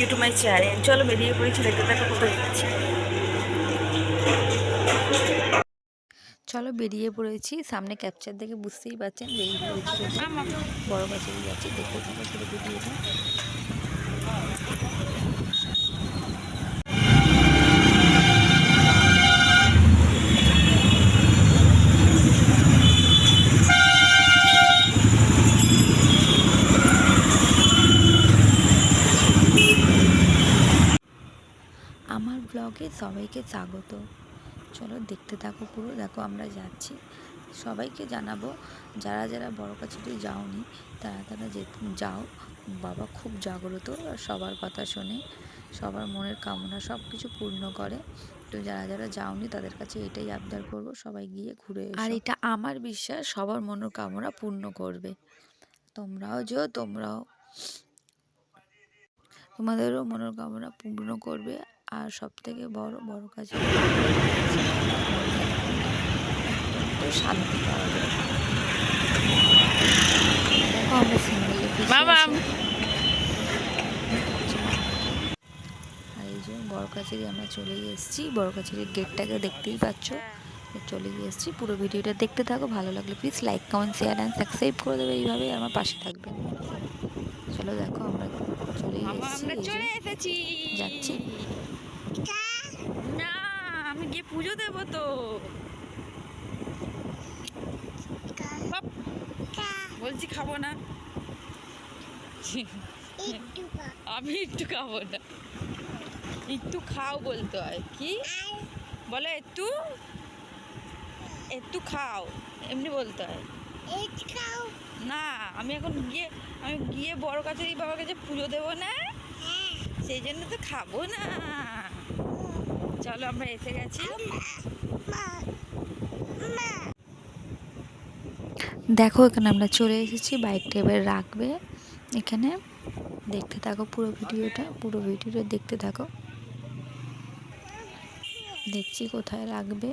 YouTube my channel চলো বেরিয়ে পড়েছি দেখতে দেখো কোথায় যাচ্ছি। চলো বেরিয়ে পড়েছি, সামনে ক্যাপচার দেখে বুঝতেই পারছেন, বেরিয়ে পড়েছি। বড় গাছে যাচ্ছি দেখতে থাকো ভিডিওটা আমার ব্লগে সবাইকে স্বাগত। চলো দেখতে থাকো পুরো। দেখো আমরা যাচ্ছি। সবাইকে জানাব, যারা যারা বড় কাছারি যাওনি, তারা তারা যে যাও। বাবা খুব জাগ্রত আর সবার কথা শোনে, সবার মনের কামনা সব কিছু পূর্ণ করে। তো যারা যারা যাওনি, তাদের কাছে এটাই আবদার করব, সবাই গিয়ে ঘুরে আর এটা আমার বিশ্বাস, সবার মনের কামনা পূর্ণ করবে। তোমরাও যেও, তোমরাও। তোমাদেরও মনোকামনা পূর্ণ করবে আর সব থেকে বড় বড় কাজ শান্তি পাওয়া যায়। দেখো আমরা সিঙ্গেলে মামাম। আর এই যে বড় কাছারি আমরা এসেছি। গেটটাকে দেখতেই পাচ্ছ। চলে গিয়ে এসেছি। পুরো ভিডিওটা দেখতে থাকো। ভালো লাগলে please like comment share and subscribe করে দেবে। এইভাবেই আমার পাশে থাকবে। চলো দেখো আমরা আমরা চলে এসেছি। যাচ্ছি। না আমি গিয়ে পুজো দেব তো। বাপ, বলছি খাব না। আমি একটু খাব না। একটু খাও বলতে হয় কি। বলে একটু? একটু খাও এমনি বলতে হয় না, আমি এখন গিয়ে, আমি গিয়ে বড় কাছে বাবার কাছে পুজো দেবো না। সেই জন্য তো খাব না। চলো আমরা এসে গেছি। দেখো, এখানে আমরা চলে এসেছি বাইকটা এবার রাখবে। এখানে দেখতে থাকো পুরো ভিডিওটা পুরো ভিডিওটা দেখতে থাকো। দেখছি কোথায় রাখবে।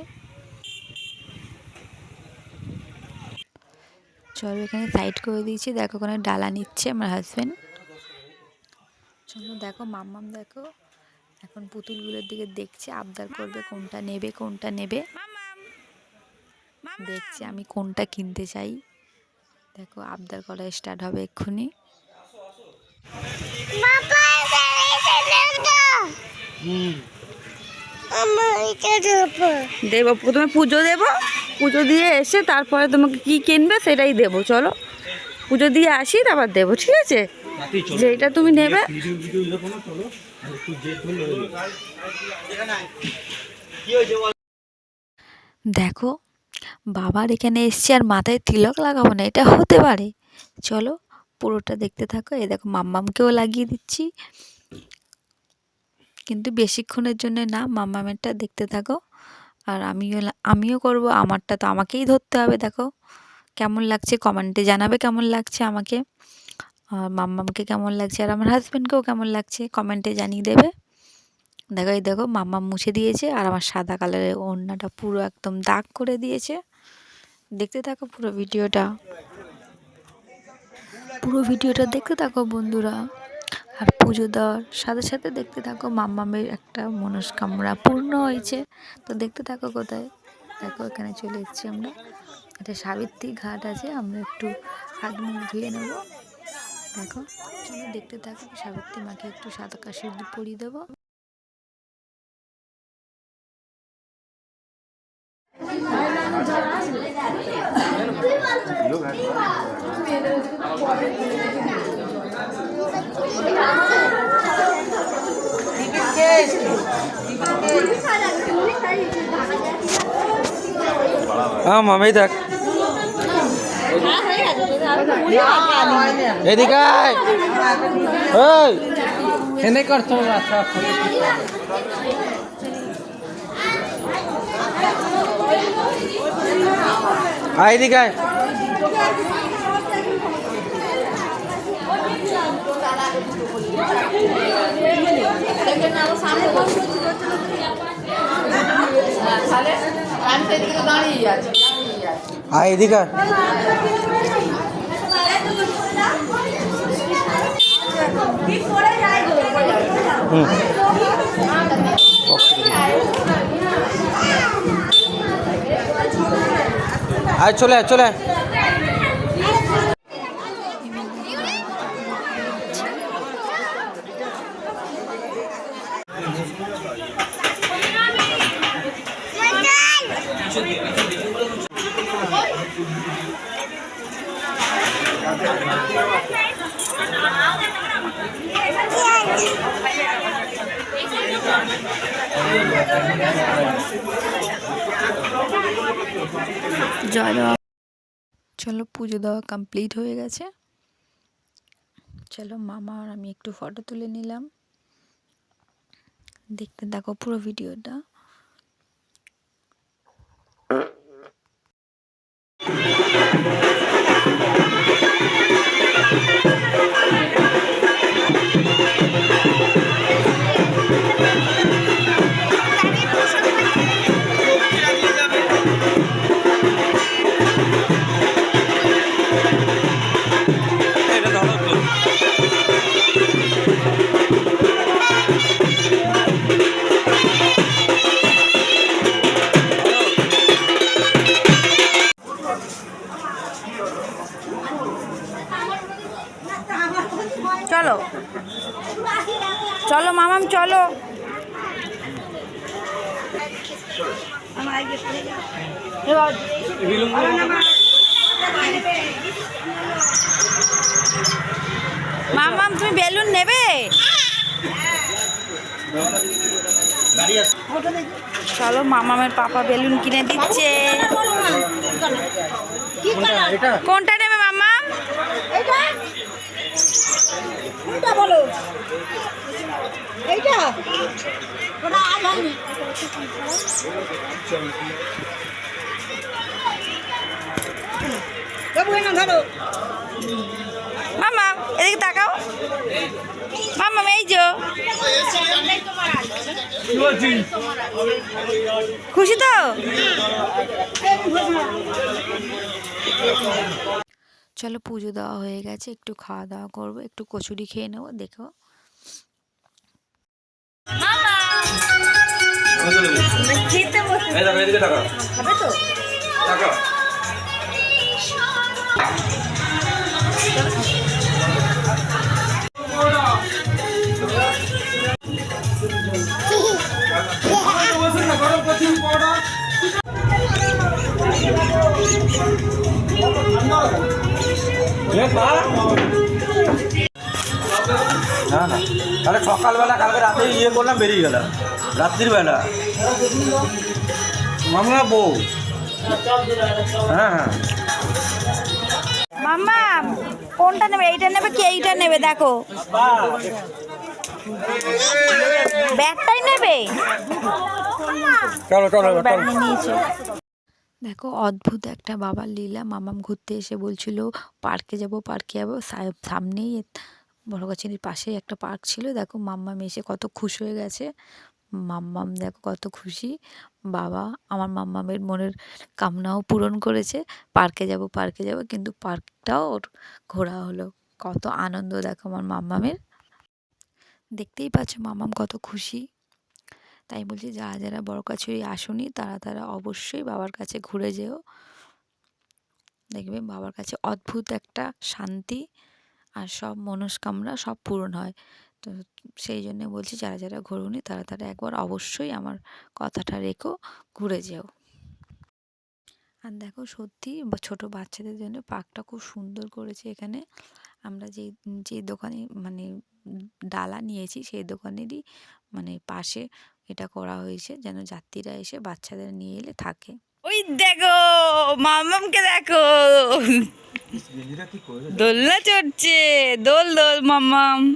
চলো এখানে সাইড করে দিয়েছি। দেখো ওখানে ডালা নিচ্ছে আমার হাজব্যান্ড চলো দেখো মাম্মাম দেখো এখন পুতুলগুলোর দিকে দেখছে আবদার করবে কোনটা নেবে কোনটা নেবে। মামাম। আমি কোনটা কিনতে চাই। দেখো আবদার করা স্টার্ট হবে এক্ষুনি। দেবো প্রথমে পুজো দেবো। পুজো দিয়ে এসে তারপরে তোমাকে কি কিনবে সেটাই দেবো চলো। পুজো দিয়ে আসি তারপর দেবো ঠিক আছে? যেটা তুমি নেবে। দেখো বাবার এখানে এসছে আর মাথায় তিলক লাগাবো না এটা হতে পারে। চলো পুরোটা দেখতে থাকো। এই দেখো মাম্মামকেও লাগিয়ে দিচ্ছি। কিন্তু বেশিক্ষণের জন্য না মাম্মামেরটা দেখতে থাকো। আর আমিও আমিও করব, আমারটা তো আমাকেই ধরতে হবে, দেখো। কেমন লাগছে কমেন্টে জানাবে কেমন লাগছে আমাকে। আর মাম্মামকে কেমন লাগছে আর আমার হাজব্যান্ডকেও কেমন লাগছে কমেন্টে জানিয়ে দেবে। দেখো, এই দেখো মাম্মা মুছে দিয়েছে আর আমার সাদা কালারের ওড়নাটা পুরো একদম দাগ করে দিয়েছে। দেখতে থাকো পুরো ভিডিওটা। পুরো ভিডিওটা দেখতে থাকো বন্ধুরা। আর পুজো দেওয়ার সাথে সাথে দেখতে থাকো মাম্মামের একটা মনস্কামনা পূর্ণ হয়েছে। তো দেখতে থাকো কোথায়? দেখো, এখানে চলে এসেছি আমরা। এটা সাবিত্রী ঘাট আছে, আমরা একটু হাত মুখ ধুয়ে নেব। দেখো, চলো দেখতে থাকো, সাবিত্রী মাকে একটু সাদা কাশির পরিয়ে দেবো। মামি দেখ। এদিকে এনে করছ আচ্ছা আয় এদিকে আয়। এদিকে আয় চলে চলে জয় চলো পুজো দেওয়া কমপ্লিট হয়ে গেছে। চলো মামা আর আমি একটু ফটো তুলে নিলাম। দেখতে দেখো পুরো ভিডিওটা। এটা চলো মামাম চলো। মামাম তুমি বেলুন নেবে? চলো মামামের পাপা বেলুন কিনে দিচ্ছে। কোনটা? নেবে মামাম? কোনটা বলো? এইটা? ওটা বাবু ধরো। মামা এদিকে তাকাও। মামা এই যো। খুশি তো? চলো পুজো দেওয়া হয়ে গেছে একটু খাওয়া দাওয়া করব একটু কচুরি খেয়ে নেব দেখো হবে তো? না না। তাহলে সকালবেলা কালকে রাতে ইয়ে করলাম বেরিয়ে গেলাম। রাত্রির বেলা। মামলা বউ। হ্যাঁ হ্যাঁ। মামা কোনটা নেবে? এইটা নেবে কি? এইটা নেবে দেখো। ব্যাগটাই নেবে? চলো চলো ব্যাগ নিয়ে নিয়েছো দেখো, অদ্ভুত একটা বাবার লীলা। মামাম ঘুরতে এসে বলছিল, পার্কে যাব, পার্কে যাব। সামনেই বড়গাছির পাশেই একটা পার্ক ছিল। দেখো, মাম্মাম এসে কত খুশি হয়ে গেছে। মাম্মাম দেখো কত খুশি। বাবা আমার মাম্মামের মনের কামনাও পূরণ করেছে। পার্কে যাব পার্কে যাব, কিন্তু পার্কটাও ওর ঘোরা হলো। কত আনন্দ দেখো আমার মাম্মামের। দেখতেই পাচ্ছ মাম্মাম কত খুশি। তাই বলছি যারা যারা বড় কাছুরি আসুনি, তারা তারা অবশ্যই বাবার কাছে ঘুরে যেও। দেখবে বাবার কাছে অদ্ভুত একটা শান্তি আর সব মনস্কামনা সব পূরণ হয়। তো সেই জন্য বলছি যারা যারা ঘুরুনি, তারা তারা একবার অবশ্যই আমার কথাটা রেখো, ঘুরে যেও। আর দেখো সত্যি ছোট বাচ্চাদের জন্য পার্কটা খুব সুন্দর করেছে এখানে। আমরা যে যে দোকানে মানে ডালা নিয়েছি, সেই দোকানেরই মানে পাশে এটা করা হয়েছে যেন যাত্রীরা এসে বাচ্চাদের নিয়ে এলে থাকে। ওই দেখো মামামকে দেখো। দোলনা চড়ছে দোল দোল মামাম।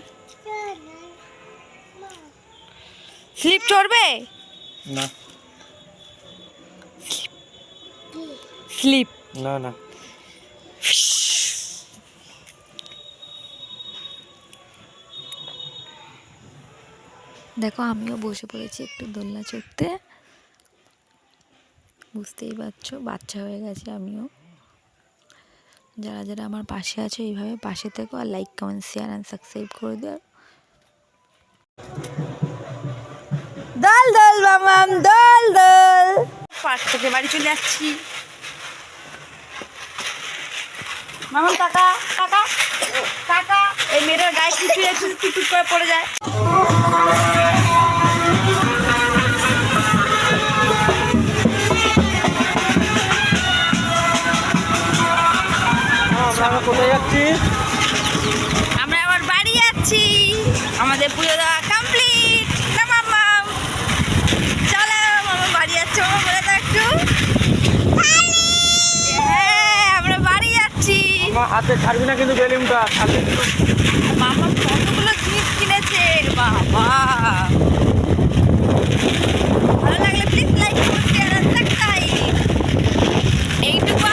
স্লিপ চড়বে? না। স্লিপ। না না। দেখো আমিও বসে পড়েছি একটু দোলনা চড়তে। বুঝতেই পারছ বাচ্চা হয়ে গেছে আমিও। যারা যারা আমার পাশে আছো এইভাবে পাশে থেকো আর like comment share and subscribe করে দিও। দল দল মামাম দল দল। পাঁচ থেকে বাড়ি চলে যাচ্ছি। মামন কাকা কাকা কাকা এই মেয়েটার গায়ে কিছু কিছু করে পড়ে যায়। হাতে ছাড়বি না কিন্তু বেলুনটা মামা কতগুলো জিনিস কিনেছে বাবা। ভালো লাগলে প্লিজ লাইক আর সাবস্ক্রাইব এইটুকু